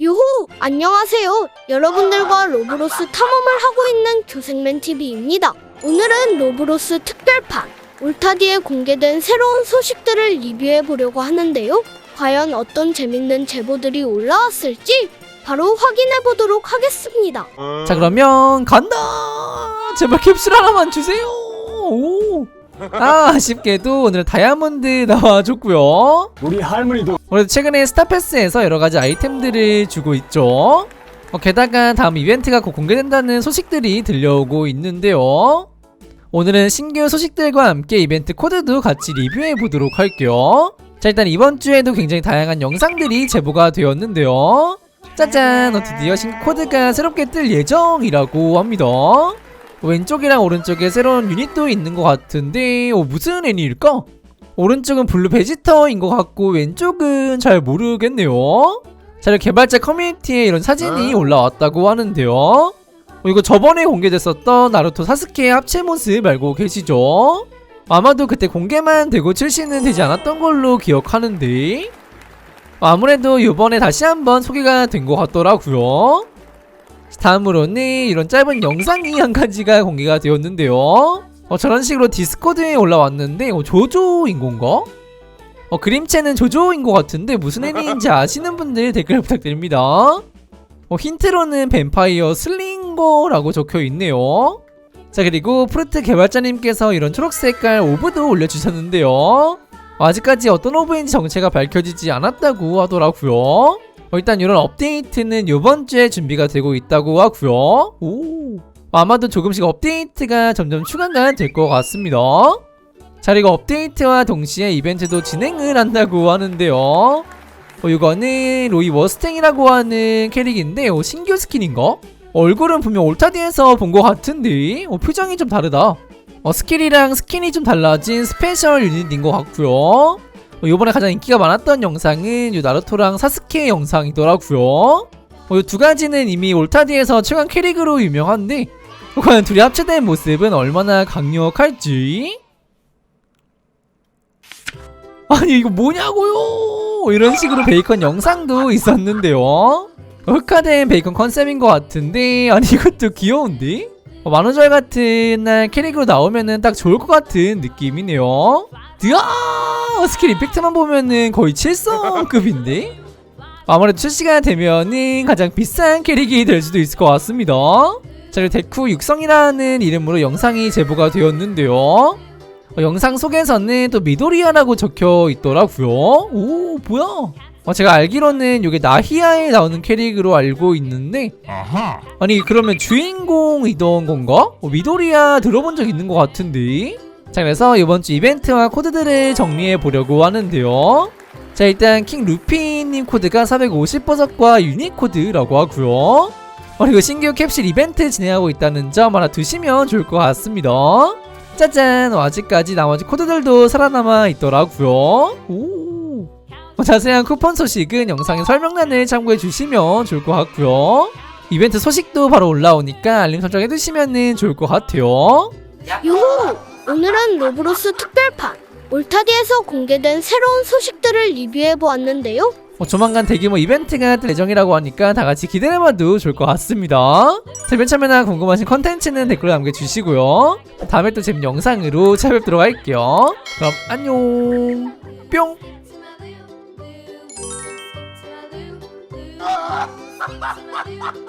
유호! 안녕하세요. 여러분들과 로브로스 탐험을 하고 있는 교생맨TV입니다. 오늘은 로브로스 특별판, 올타디에 공개된 새로운 소식들을 리뷰해 보려고 하는데요. 과연 어떤 재밌는 제보들이 올라왔을지 바로 확인해 보도록 하겠습니다. 자 그러면 간다 제발 캡슐 하나만 주세요 오. 아 아쉽게도 오늘 다이아몬드 나와줬고요. 우리 할머니도 그래도 최근에 스타패스에서 여러 가지 아이템들을 주고 있죠. 어, 게다가 다음 이벤트가 곧 공개된다는 소식들이 들려오고 있는데요. 오늘은 신규 소식들과 함께 이벤트 코드도 같이 리뷰해 보도록 할게요. 자 일단 이번 주에도 굉장히 다양한 영상들이 제보가 되었는데요. 짜잔! 어, 드디어 신규 코드가 새롭게 뜰 예정이라고 합니다 왼쪽이랑 오른쪽에 새로운 유닛도 있는 것 같은데 어, 무슨 애니일까? 오른쪽은 블루 베지터인 것 같고 왼쪽은 잘 모르겠네요 자 개발자 커뮤니티에 이런 사진이 올라왔다고 하는데요 어, 이거 저번에 공개됐었던 나루토 사스케 합체 모습 알고 계시죠? 아마도 그때 공개만 되고 출시는 되지 않았던 걸로 기억하는데 아무래도 이번에 다시 한번 소개가 된 것 같더라고요. 다음으로는 이런 짧은 영상이 한 가지가 공개가 되었는데요. 어, 저런 식으로 디스코드에 올라왔는데 어, 조조인 건가? 어, 그림체는 조조인 것 같은데 무슨 애니인지 아시는 분들 댓글 부탁드립니다. 어, 힌트로는 뱀파이어 슬링거라고 적혀 있네요. 자 그리고 프루트 개발자님께서 이런 초록색깔 오브도 올려주셨는데요. 어, 아직까지 어떤 오브인지 정체가 밝혀지지 않았다고 하더라고요. 어, 일단 이런 업데이트는 이번 주에 준비가 되고 있다고 하고요. 오. 아마도 조금씩 업데이트가 점점 추가가 될 것 같습니다. 자 그리고 업데이트와 동시에 이벤트도 진행을 한다고 하는데요. 어, 이거는 로이 워스탱이라고 하는 캐릭인데 어, 신규 스킨인가? 얼굴은 분명 올타디에서 본 것 같은데 어, 표정이 좀 다르다. 어, 스킬이랑 스킨이 좀 달라진 스페셜 유닛인 것 같고요. 어, 이번에 가장 인기가 많았던 영상은 이 나루토랑 사스케 영상이더라고요. 어, 이두 가지는 이미 올타디에서 최강 캐릭으로 유명한데 어, 과연 둘이 합체된 모습은 얼마나 강력할지. 아니 이거 뭐냐고요? 이런 식으로 베이컨 영상도 있었는데요. 흑화된 베이컨 컨셉인 것 같은데 아니 이것도 귀여운데? 어, 만우절 같은 날 캐릭으로 나오면은 딱 좋을 것 같은 느낌이네요 드아 스킬 이펙트만 보면은 거의 7성급인데? 아무래도 출시가 되면은 가장 비싼 캐릭이 될 수도 있을 것 같습니다. 자 그리고 데쿠 육성이라는 이름으로 영상이 제보가 되었는데요. 어, 영상 속에서는 또 미도리아라고 적혀 있더라고요. 오 뭐야? 어, 제가 알기로는 이게 나히아에 나오는 캐릭으로 알고 있는데 아니 그러면 주인공이던 건가? 어, 미도리아 들어본 적 있는 것 같은데 자 그래서 이번 주 이벤트와 코드들을 정리해 보려고 하는데요. 자 일단 킹 루피님 코드가 450버섯과 유닛 코드라고 하고요. 어, 그리고 신규 캡슐 이벤트 진행하고 있다는 점 하나 두시면 좋을 것 같습니다. 짜잔! 어, 아직까지 나머지 코드들도 살아남아 있더라고요. 오! 어, 자세한 쿠폰 소식은 영상의 설명란을 참고해 주시면 좋을 것 같고요. 이벤트 소식도 바로 올라오니까 알림 설정 해 두시면 좋을 것 같아요. 유호! 오늘은 로브로스 특별판, 올타디에서 공개된 새로운 소식들을 리뷰해 보았는데요. 어, 조만간 대규모 이벤트가 뜰 예정이라고 하니까 다 같이 기대해봐도 좋을 것 같습니다. 대변 참여나 궁금하신 컨텐츠는 댓글로 남겨주시고요. 다음에 또 재밌는 영상으로 찾아뵙도록 할게요. 그럼 안녕. 뿅.